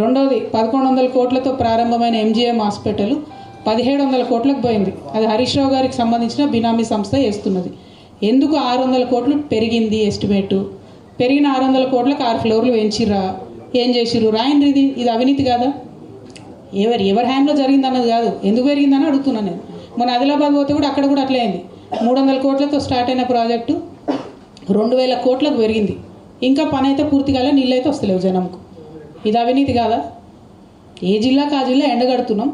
రెండోది పదకొండు వందల కోట్లతో ప్రారంభమైన ఎంజీఎం హాస్పిటల్ పదిహేడు వందల కోట్లకు పోయింది. అది హరీష్ రావు గారికి సంబంధించిన బినామీ సంస్థ చేస్తున్నది. ఎందుకు ఆరు వందల కోట్లు పెరిగింది ఎస్టిమేటు? పెరిగిన ఆరు వందల కోట్లకు ఆరు ఫ్లోర్లు పెంచిర్రా ఏం చేసిర్రు? రాయండి ఇది ఇది అవినీతి కాదా? ఎవరు ఎవరి హ్యాండ్లో జరిగింది అన్నది కాదు. ఎందుకు పెరిగిందని అడుగుతున్నాను నేను. మన ఆదిలాబాద్ పోతే కూడా అక్కడ కూడా అట్లే అయింది. మూడు వందల కోట్లతో స్టార్ట్ అయిన ప్రాజెక్టు రెండు వేల కోట్లకు పెరిగింది. ఇంకా పని అయితే పూర్తి కాలే నీళ్ళు అయితే వస్తలేవు జనంకు. ఇది అవినీతి కాదా? ఏ జిల్లాకు ఆ జిల్లా ఎండగడుతున్నాం?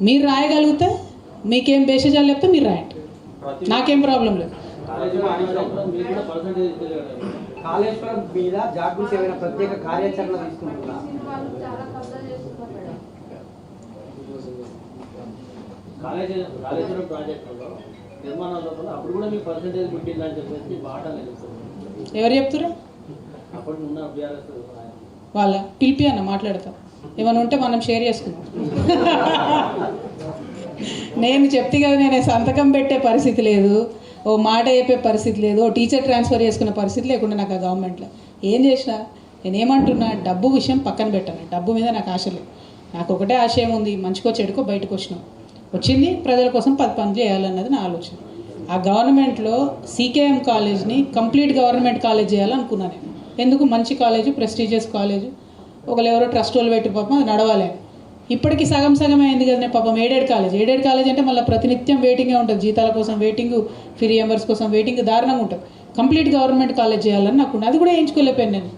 మీరు రాయగలిగితే మీకేం బేషజాలు చెప్తే మీరు రాయండి. నాకేం ప్రాబ్లం లేదు. కాళేశ్వరం మీద జాగృతి ఏమైనా ప్రత్యేక కార్యాచరణ తీసుకుంటున్నా కాలేజీ కాళేశ్వరం ప్రాజెక్టులో నిర్మాణం లోపల అప్పుడు కూడా మీకు పర్సంటేజ్ పుట్టిందని చెప్పేసి బాట ఎవరు చెప్తురా అప్పుడు ఉన్న బీఆర్ఎస్ వాళ్ళ పిలిపి అన్న మాట్లాడతాం. ఏమైనా ఉంటే మనం షేర్ చేసుకుందాం. నేను చెప్తే కదా నేను సంతకం పెట్టే పరిస్థితి లేదు. ఓ మాట చెప్పే పరిస్థితి లేదు. ఓ టీచర్ ట్రాన్స్ఫర్ చేసుకునే పరిస్థితి లేకుండా నాకు ఆ గవర్నమెంట్లో ఏం చేసినా? నేను ఏమంటున్నా డబ్బు విషయం పక్కన పెట్టాను. డబ్బు మీద నాకు ఆశ లేదు. నాకు ఒకటే ఆశయం ఉంది మంచికో చెడుకో బయటకు వచ్చినాం. వచ్చింది ప్రజల కోసం పది పనులు చేయాలన్నది నా ఆలోచన. ఆ గవర్నమెంట్లో సీకేఎం కాలేజ్ని కంప్లీట్ గవర్నమెంట్ కాలేజ్ చేయాలనుకున్నాను నేను. ఎందుకు మంచి కాలేజు ప్రెస్టీజియస్ కాలేజు? ఒకళ్ళు ఎవరో ట్రస్ట్ వాళ్ళు పెట్టి పాపం అది నడవాలి. ఇప్పటికి సగం సగం అయింది కదా పాపం ఏడెడ్ కాలేజ్. ఏడెడ్ కాలేజ్ అంటే మళ్ళీ ప్రతినిత్యం వెయిటింగే ఉంటుంది. జీతాల కోసం వెయిటింగ్ ఫ్రీ ఎంబర్స్ కోసం వెయిటింగ్ దారుణంగా ఉంటుంది. కంప్లీట్ గవర్నమెంట్ కాలేజ్ చేయాలని నాకు. అది కూడా వేయించుకోలేకపోయాను నేను.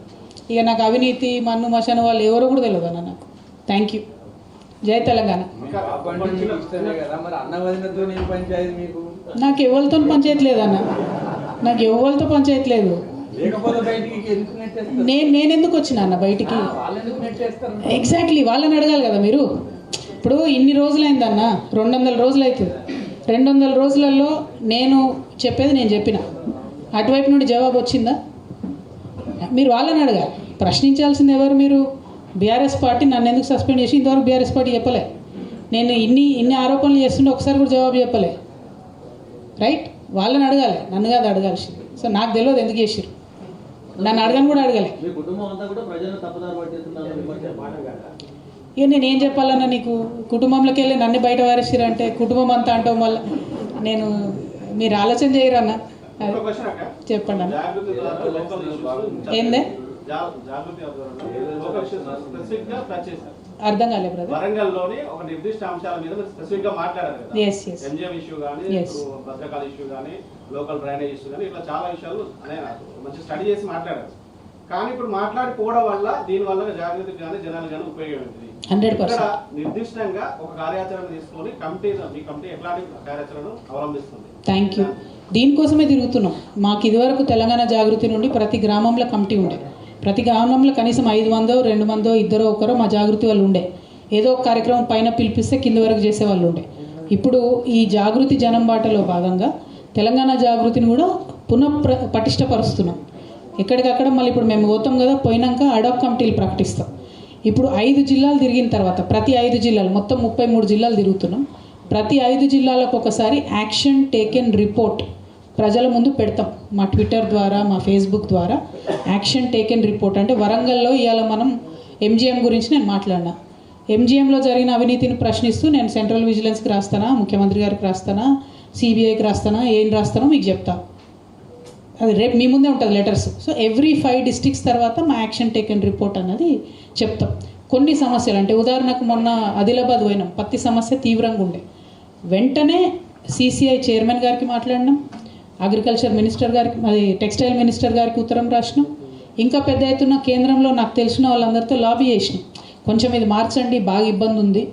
ఇక నాకు అవినీతి మన్ను మశాను వాళ్ళు ఎవరో కూడా తెలియదు అన్న నాకు. థ్యాంక్ యూ జై తెలంగాణ. నాకు ఎవరితో పంచాయతీ లేదన్న నాకు ఎవరితో పంచాయతీ లేదు. నేను నేను ఎందుకు వచ్చినా అన్న బయటికి? ఎగ్జాక్ట్లీ వాళ్ళని అడగాలి కదా మీరు? ఇప్పుడు ఇన్ని రోజులైందన్న రెండు వందల రోజులు అవుతుంది రెండు వందల రోజులలో నేను చెప్పేది నేను చెప్పిన. అటువైపు నుండి జవాబు వచ్చిందా? మీరు వాళ్ళని అడగాలి. ప్రశ్నించాల్సింది ఎవరు మీరు? బీఆర్ఎస్ పార్టీ నన్ను ఎందుకు సస్పెండ్ చేసి ఇంతవరకు బీఆర్ఎస్ పార్టీ చెప్పలే. నేను ఇన్ని ఇన్ని ఆరోపణలు చేస్తుంటే ఒకసారి కూడా జవాబు చెప్పలే. రైట్ వాళ్ళని అడగాలి. నన్ను కాదు అడగాల్సింది. సో నాకు తెలియదు ఎందుకు చేసిరు నన్ను అడగని కూడా అడగలే. ఇక నేను ఏం చెప్పాలన్నా నీకు కుటుంబంలోకి వెళ్ళి నన్ను బయట వారేసిరంటే కుటుంబం అంతా అంటాం వల్ల నేను మీరు ఆలోచన చేయరన్న చెప్పండి అన్న. ఏందే? అర్థం కాలే బ్రదర్ వరంగల్లోని ఒక నిర్దిష్ట అంశాల మీద మీరు స్పెసిఫిక్గా మాట్లాడారు కదా. Yes, yes. MGM issue. ఇప్పుడు భద్రకాళ ఇష్యూ కానీ లోకల్ డ్రైనేజ్ ఇష్యూ కానీ ఇట్లా చాలా విషయాలు అనే మంచి స్టడీ చేసి మాట్లాడారు. కానీ ఇప్పుడు మాట్లాడిపోవడం వల్ల దీని వల్ల జాగృతికి కానీ జనాలు కానీ ఉపయోగం ఇక్కడ పర్సెంట్ నిర్దిష్టంగా ఒక కార్యాచరణ తీసుకొని కమిటీ మీ కమిటీ ఎట్లాంటి కార్యాచరణను అవలంబిస్తుంది? థ్యాంక్ యూ దీనికోసమే తిరుగుతున్నాం. మాకు ఇదివరకు తెలంగాణ జాగృతి నుండి ప్రతి గ్రామంలో కమిటీ ఉండే. ప్రతి గ్రామంలో కనీసం ఐదు మందో రెండు మందో ఇద్దరో ఒకరో మా జాగృతి వాళ్ళు ఉండే. ఏదో ఒక కార్యక్రమం పైన పిలిపిస్తే కింద వరకు చేసేవాళ్ళు ఉండే. ఇప్పుడు ఈ జాగృతి జనం బాటలో భాగంగా తెలంగాణ జాగృతిని కూడా పునః ప్ర- పటిష్టపరుస్తున్నాం. ఎక్కడికక్కడ మళ్ళీ ఇప్పుడు మేము పోతాం కదా పోయినాక అడాప్ కమిటీలు ప్రకటిస్తాం. ఇప్పుడు ఐదు జిల్లాలు తిరిగిన తర్వాత ప్రతి ఐదు జిల్లాలు మొత్తం ముప్పై మూడు జిల్లాలు తిరుగుతున్నాం. ప్రతి ఐదు జిల్లాలకు ఒకసారి యాక్షన్ టేకెన్ రిపోర్ట్ ప్రజల ముందు పెడతాం. మా ట్విట్టర్ ద్వారా మా ఫేస్బుక్ ద్వారా యాక్షన్ టేకెన్ రిపోర్ట్. అంటే వరంగల్లో ఇవాళ మనం ఎంజిఎం గురించి నేను మాట్లాడినా. ఎంజిఎంలో జరిగిన అవినీతిని ప్రశ్నిస్తూ నేను సెంట్రల్ విజిలెన్స్కి రాస్తానా ముఖ్యమంత్రి గారికి రాస్తానా సిబిఐకి రాస్తానా ఏం రాస్తానో మీకు చెప్తా. అది రేపు మీ ముందే ఉంటుంది letters. So every five districts తర్వాత మా యాక్షన్ టేకెన్ రిపోర్ట్ అన్నది చెప్తాం. కొన్ని సమస్యలు అంటే ఉదాహరణకు మొన్న ఆదిలాబాద్ పోయినాం. పత్తి సమస్య తీవ్రంగా ఉండే. వెంటనే సిసిఐ చైర్మన్ గారికి మాట్లాడినాం. అగ్రికల్చర్ మినిస్టర్ గారికి అది టెక్స్టైల్ మినిస్టర్ గారికి ఉత్తరం రాసినాం. ఇంకా పెద్ద ఎత్తున కేంద్రంలో నాకు తెలిసిన వాళ్ళందరితో లాబీ చేసినాం. కొంచెం ఇది మార్చండి బాగా ఇబ్బంది ఉంది.